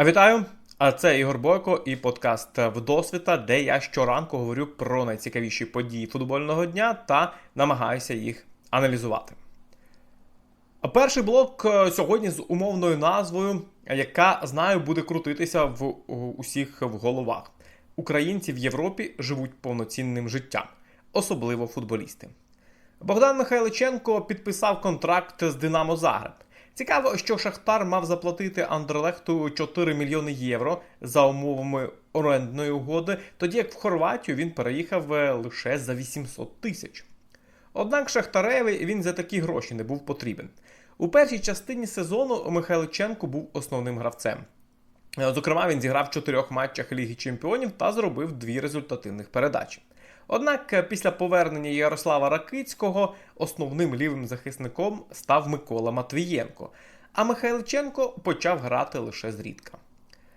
А вітаю! А це Ігор Бойко і подкаст Вдосвіта, де я щоранку говорю про найцікавіші події футбольного дня та намагаюся їх аналізувати. Перший блок е, сьогодні з умовною назвою, яка знаю буде крутитися в усіх в головах. Українці в Європі живуть повноцінним життям, особливо футболісти. Богдан Михайличенко підписав контракт з Динамо Загреб. Цікаво, що Шахтар мав заплатити Андерлехту 4 мільйони євро за умовами орендної угоди, тоді як в Хорватію він переїхав е, лише за 800 тисяч. Однак Шахтареві він за такі гроші не був потрібен. У першій частині сезону Михайличенко був основним гравцем. Зокрема, він зіграв в чотирьох матчах Ліги Чемпіонів та зробив дві результативних передачі. Однак е, після повернення Ярослава Ракицького основним лівим захисником став Микола Матвієнко, а Михайличенко почав грати лише зрідка.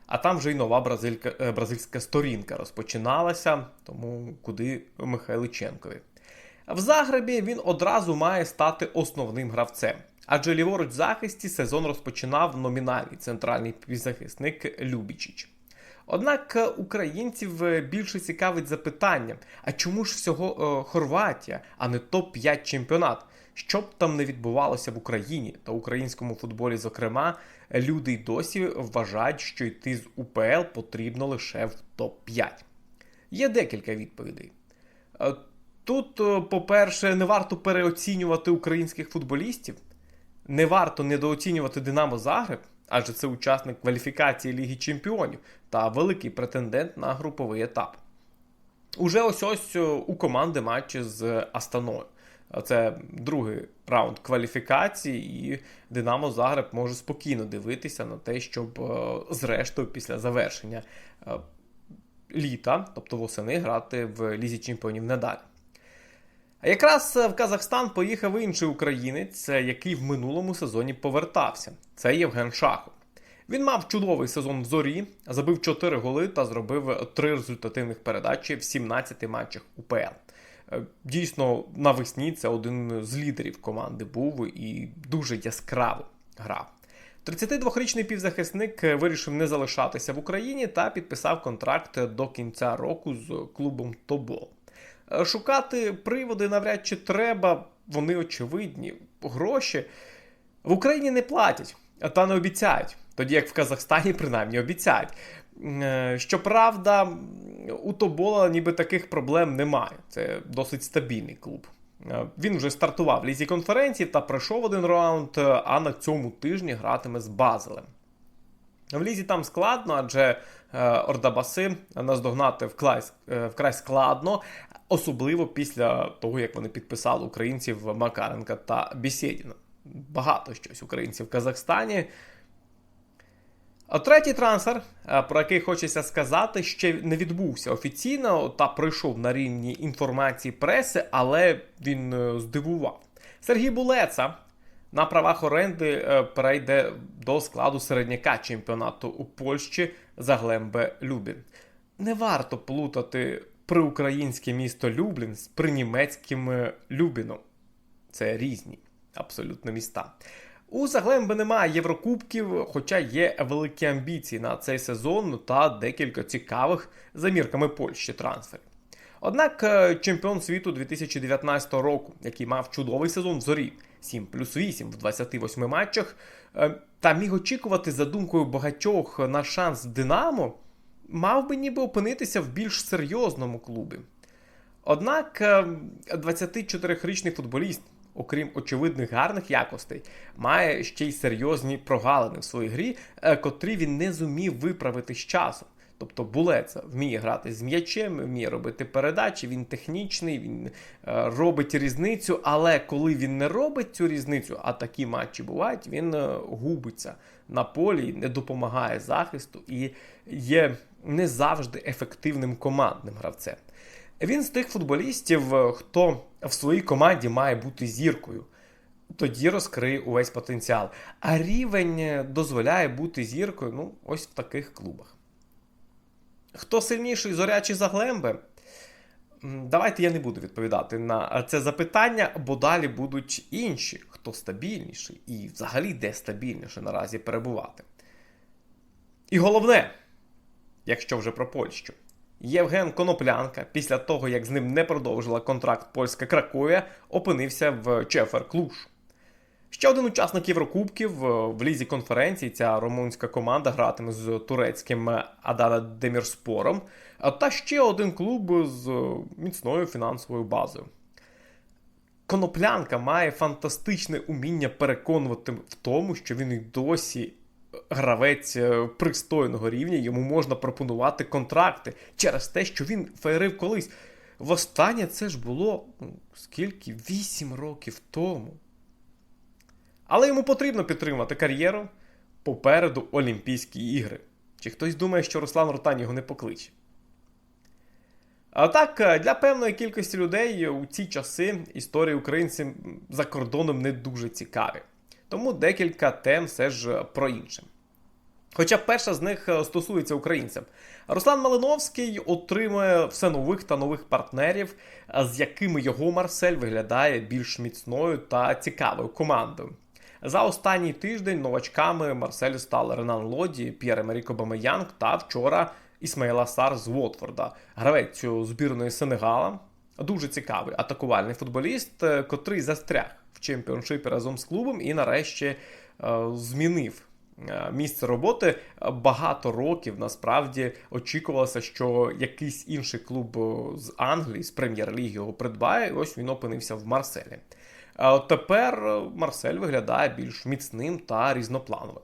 А там вже й нова бразилька, е, бразильська сторінка розпочиналася, тому куди Михайличенкові. В Загребі він одразу має стати основним гравцем. Адже ліворуч в захисті сезон розпочинав номінальний центральний півзахисник Любічич. Однак е, українців е, більше цікавить запитання: а чому ж всього е, Хорватія, а не топ-5 чемпіонат? Що б там не відбувалося в Україні та українському футболі, зокрема, люди й досі вважають, що йти з УПЛ потрібно лише в топ-5. Є декілька відповідей. Тут, по-перше, не варто переоцінювати українських футболістів, не варто недооцінювати Динамо Загреб адже це учасник кваліфікації Ліги Чемпіонів та великий претендент на груповий етап. Уже ось ось е, у команди матчі з Астаною. Це другий раунд кваліфікації, і Динамо Загреб може спокійно дивитися на те, щоб е, зрештою після завершення е, літа, тобто восени, грати в Лізі Чемпіонів надалі. Якраз в Казахстан поїхав інший українець, який в минулому сезоні повертався. Це Євген Шахов. Він мав чудовий сезон в зорі, забив 4 голи та зробив 3 результативних передачі в 17 матчах УПЛ. Е, дійсно, навесні це один з лідерів команди був і дуже яскраво грав. 32-річний півзахисник вирішив не залишатися в Україні та підписав контракт до кінця року з клубом Тобол. Е, шукати приводи навряд чи треба, вони очевидні. Гроші в Україні не платять, та не обіцяють. Тоді як в Казахстані, принаймні, обіцяють. Е, щоправда, у Тобола ніби таких проблем немає. Це досить стабільний клуб. Е, він вже стартував в лізі конференції та пройшов один раунд, а на цьому тижні гратиме з Базелем. В лізі там складно, адже Ордабаси наздогнати вкрай, вкрай складно, особливо після того, як вони підписали українців Макаренка та Бісєдіна. Багато щось українців в Казахстані. А третій трансфер, е, про який хочеться сказати, ще не відбувся офіційно та пройшов на рівні інформації преси, але він е, здивував. Сергій Булеца на правах оренди е, перейде до складу середняка чемпіонату у Польщі за Глембе Любін. Не варто плутати приукраїнське місто Люблін з принімецьким е, Любіном. Це різні абсолютно міста. У Заглемби немає Єврокубків, хоча є великі амбіції на цей сезон та декілька цікавих за мірками Польщі трансферів. Однак е, чемпіон світу 2019 року, який мав чудовий сезон в зорі 7 плюс 8 в 28 матчах, е, та міг очікувати за думкою багатьох на шанс Динамо, мав би ніби опинитися в більш серйозному клубі. Однак 24-річний ем, футболіст, окрім очевидних гарних якостей, має ще й серйозні прогалини в своїй грі, е, котрі він не зумів виправити з часом. Тобто Булеца вміє грати з м'ячем, вміє робити передачі, він технічний, він е, робить різницю, але коли він не робить цю різницю, а такі матчі бувають, він е, губиться на полі, не допомагає захисту і є не завжди ефективним командним гравцем. Він з тих футболістів, е, хто в своїй команді має бути зіркою. Тоді розкриє увесь потенціал. А рівень дозволяє бути зіркою ну, ось в таких клубах. Хто сильніший зоря чи заглемби? Давайте я не буду відповідати на це запитання, бо далі будуть інші, хто стабільніший і взагалі де стабільніше наразі перебувати. І головне, якщо вже про Польщу. Євген Коноплянка, після того як з ним не продовжила контракт польська Краковія, опинився в Чефер Клуш. Ще один учасник Єврокубків е, в лізі конференції. Ця румунська команда гратиме з турецьким Адана Демірспором, та ще один клуб з міцною фінансовою базою. Коноплянка має фантастичне уміння переконувати в тому, що він і досі гравець е, пристойного рівня, йому можна пропонувати контракти через те, що він феєрив колись. Востаннє це ж було ну, скільки? Вісім років тому. Але йому потрібно підтримати кар'єру попереду Олімпійські ігри. Чи хтось думає, що Руслан Ротань його не покличе? А так, е, для певної кількості людей у ці часи історії українців за кордоном не дуже цікаві. Тому декілька тем все ж про інше. Хоча перша з них е, стосується українців. Руслан Малиновський отримує все нових та нових партнерів, е, з якими його Марсель виглядає більш міцною та цікавою командою. За останній тиждень новачками Марселю стали Ренан Лоді, П'єр Емеріко Бамеянг та вчора Ісмаїла Сар з Уотфорда, гравець збірної Сенегала. Дуже цікавий атакувальний футболіст, е, котрий застряг в чемпіоншипі разом з клубом і нарешті е, змінив е, місце роботи. Багато років насправді очікувалося, що якийсь інший клуб з Англії, з прем'єр-ліги його придбає. і Ось він опинився в Марселі. Тепер Марсель виглядає більш міцним та різноплановим.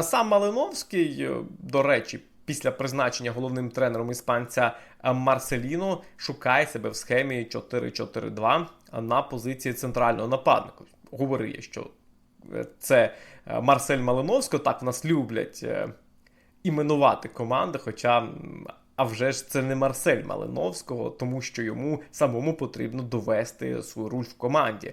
Сам Малиновський, до речі, після призначення головним тренером іспанця Марселіно шукає себе в схемі 4-4-2 на позиції центрального нападника. Говорить, що це Марсель Малиновський, так в нас люблять е, іменувати команди, хоча. А вже ж це не Марсель Малиновського, тому що йому самому потрібно довести свою роль в команді.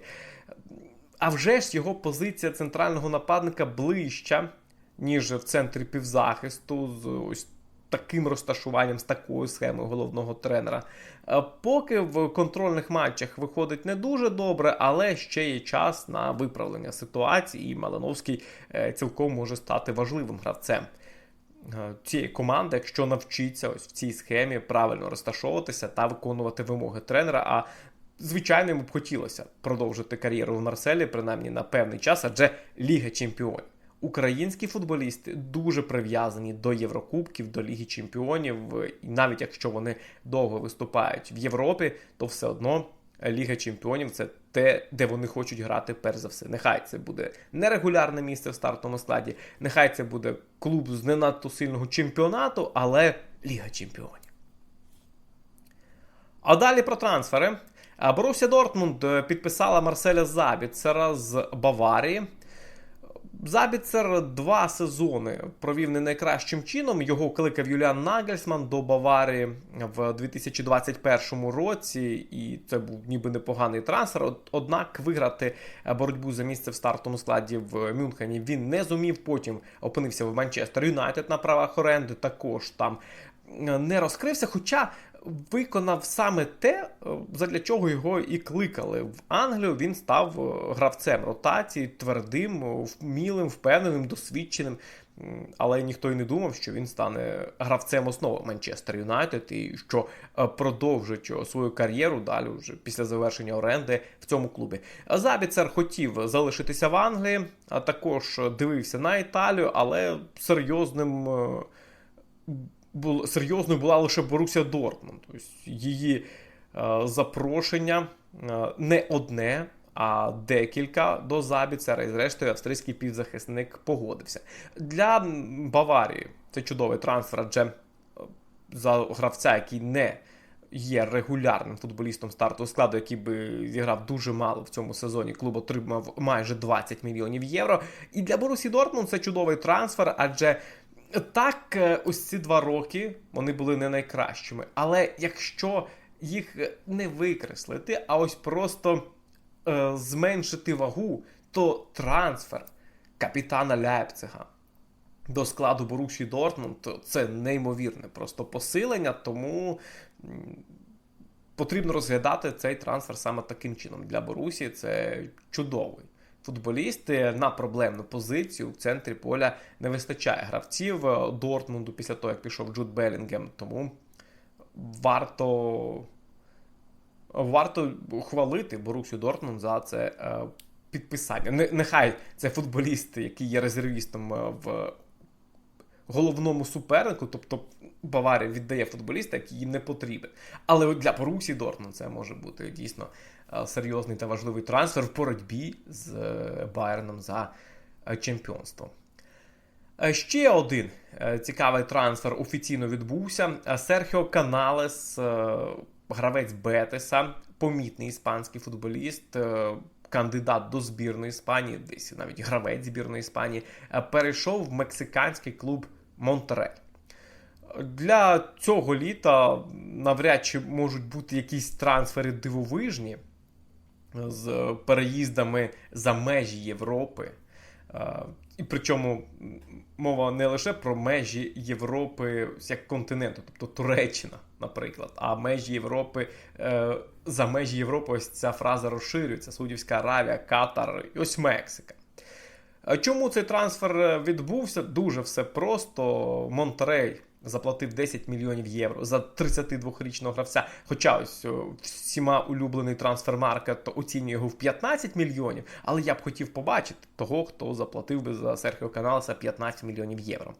А вже ж його позиція центрального нападника ближча ніж в центрі півзахисту з ось таким розташуванням, з такою схемою головного тренера. Е, поки в контрольних матчах виходить не дуже добре, але ще є час на виправлення ситуації, і Малиновський е, цілком може стати важливим гравцем. Е, цієї команди, якщо навчиться ось в цій схемі правильно розташовуватися та виконувати вимоги тренера. А звичайно, йому б хотілося продовжити кар'єру в Марселі, принаймні на певний час, адже Ліга Чемпіонів українські футболісти дуже прив'язані до Єврокубків, до Ліги Чемпіонів. І навіть якщо вони довго виступають в Європі, то все одно Ліга Чемпіонів це те, де вони хочуть грати перш за все. Нехай це буде нерегулярне місце в стартовому складі, нехай це буде клуб з не надто сильного чемпіонату, але Ліга Чемпіонів. А далі про трансфери. Борусія Дортмунд підписала Марселя Забіцера з Баварії. Забіцер два сезони провів не найкращим чином. Його кликав Юліан Нагельсман до Баварії в 2021 році, і це був ніби непоганий трансфер. Однак виграти боротьбу за місце в стартовому складі в Мюнхені він не зумів. Потім опинився в Манчестер Юнайтед на правах оренди. Також там не розкрився. Хоча виконав саме те, е, задля чого його і кликали в Англію. Він став е, гравцем ротації, твердим, е, вмілим, впевненим, досвідченим. Але ніхто й не думав, що він стане гравцем основи Манчестер Юнайтед і що продовжить свою кар'єру далі вже після завершення оренди в цьому клубі. Забіцер хотів залишитися в Англії, а також дивився на Італію, але серйозним було серйозною була лише Боруся Дортмунд. Тобто її е, запрошення е, не одне, а декілька до Забіцера. І зрештою австрійський півзахисник погодився. Для Баварії це чудовий трансфер, адже е, за гравця, який не Є регулярним футболістом стартового складу, який би зіграв дуже мало в цьому сезоні. Клуб отримав майже 20 мільйонів євро. І для Борусі Дортмунд це чудовий трансфер, адже так, е, ось ці два роки вони були не найкращими. Але якщо їх не викреслити, а ось просто е, зменшити вагу, то трансфер капітана Ляпцига до складу Боруші Дортмунд це неймовірне просто посилення, тому потрібно розглядати цей трансфер саме таким чином. Для Борусі це чудовий футболісти на проблемну позицію в центрі поля не вистачає гравців Дортмунду після того, як пішов Джуд Белінгем. Тому варто варто хвалити Борусю Дортмунд за це е, підписання. Нехай це футболіст, який є резервістом е, в головному супернику, тобто Баварія віддає футболіста, який їм не потрібен. Але для Борусі Дортмунд це може бути дійсно е, серйозний та важливий трансфер в боротьбі з Байерном за чемпіонство. Ще один цікавий трансфер офіційно відбувся. Серхіо Каналес гравець Бетеса, помітний іспанський футболіст, е, кандидат до збірної Іспанії, десь навіть гравець збірної Іспанії, е, перейшов в мексиканський клуб Монтерей. Для цього літа навряд чи можуть бути якісь трансфери дивовижні з переїздами за межі Європи. Е, і причому мова не лише про межі Європи як континенту, тобто Туреччина, наприклад, а межі Європи е, за межі Європи ось ця фраза розширюється: Саудівська Аравія, Катар і ось Мексика. Чому цей трансфер відбувся? Дуже все просто. Монтерей заплатив 10 мільйонів євро за 32-річного гравця. Хоча ось всіма улюблений трансфер маркет оцінює його в 15 мільйонів. Але я б хотів побачити того, хто заплатив би за Серхіо Каналеса 15 мільйонів євро.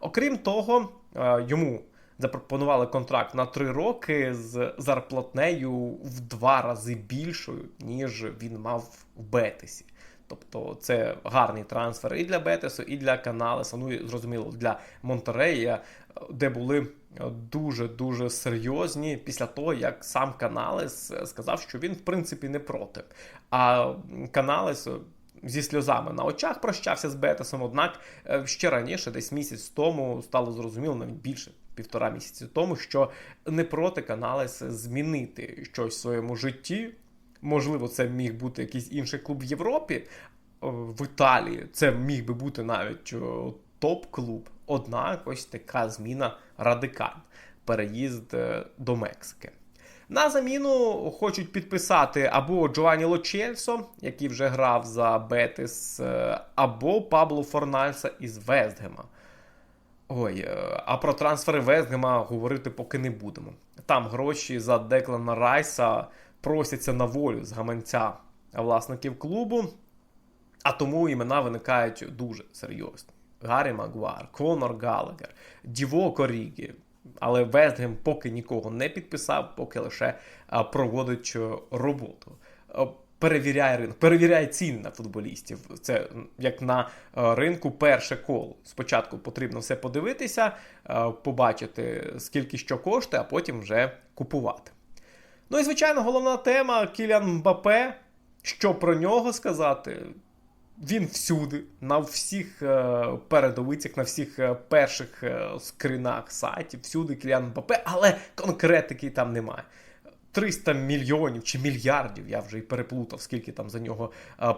Окрім того, е, йому запропонували контракт на 3 роки з зарплатнею в два рази більшою, ніж він мав в Бетесі. Тобто це гарний трансфер і для Бетесу, і для Каналеса. Ну і зрозуміло, для Монтерея, де були дуже-дуже серйозні після того, як сам Каналес сказав, що він, в принципі, не проти. А Каналес. Зі сльозами на очах прощався з Бетесом, однак е, ще раніше, десь місяць тому, стало зрозуміло, навіть більше півтора місяці тому, що не проти Каналес змінити щось в своєму житті, Можливо, це міг бути якийсь інший клуб в Європі, в Італії. Це міг би бути навіть топ-клуб. Однак ось така зміна радикальна. Переїзд е, до Мексики. На заміну хочуть підписати або Джованні Лочельсо, який вже грав за Бетис, е, або Пабло Форнальса із Вестгема. Ой, е, а про трансфери Вестгема говорити поки не будемо. Там гроші за Деклана Райса просяться на волю з гаманця власників клубу, а тому імена виникають дуже серйозно. Гаррі Магуар, Конор Галагер, Діво Корігі. Але Вестгем поки нікого не підписав, поки лише проводить роботу. Перевіряє ринок, перевіряє ціни на футболістів. Це як на ринку перше коло. Спочатку потрібно все подивитися, побачити, скільки що коштує, а потім вже купувати. Ну і, звичайно, головна тема Кілян Мбапе. Що про нього сказати? Він всюди, на всіх е, передовицях, на всіх е, перших е, скринах сайтів, всюди Кілян Мбапе, але конкретики там немає. 300 мільйонів чи мільярдів, я вже й переплутав, скільки там за нього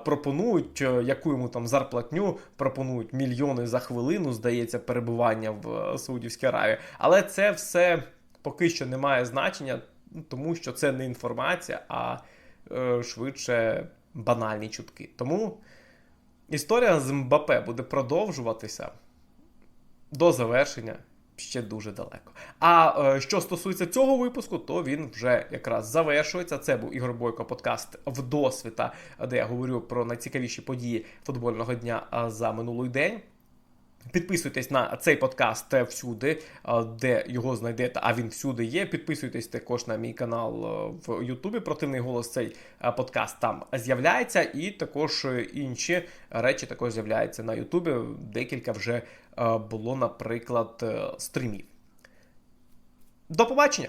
пропонують, яку йому там зарплатню пропонують мільйони за хвилину, здається, перебування в Саудівській Аравії. Але це все поки що не має значення. Тому що це не інформація, а швидше банальні чутки. Тому історія з Мбапе буде продовжуватися до завершення. Ще дуже далеко. А е, що стосується цього випуску, то він вже якраз завершується. Це був Ігор Бойко, подкаст вдосвіта, де я говорю про найцікавіші події футбольного дня за минулий день. Підписуйтесь на цей подкаст всюди, де його знайдете, а він всюди є. Підписуйтесь також на мій канал в Ютубі. Противний голос цей подкаст там з'являється, і також інші речі також з'являються на Ютубі. Декілька вже було, наприклад, стрімів. До побачення!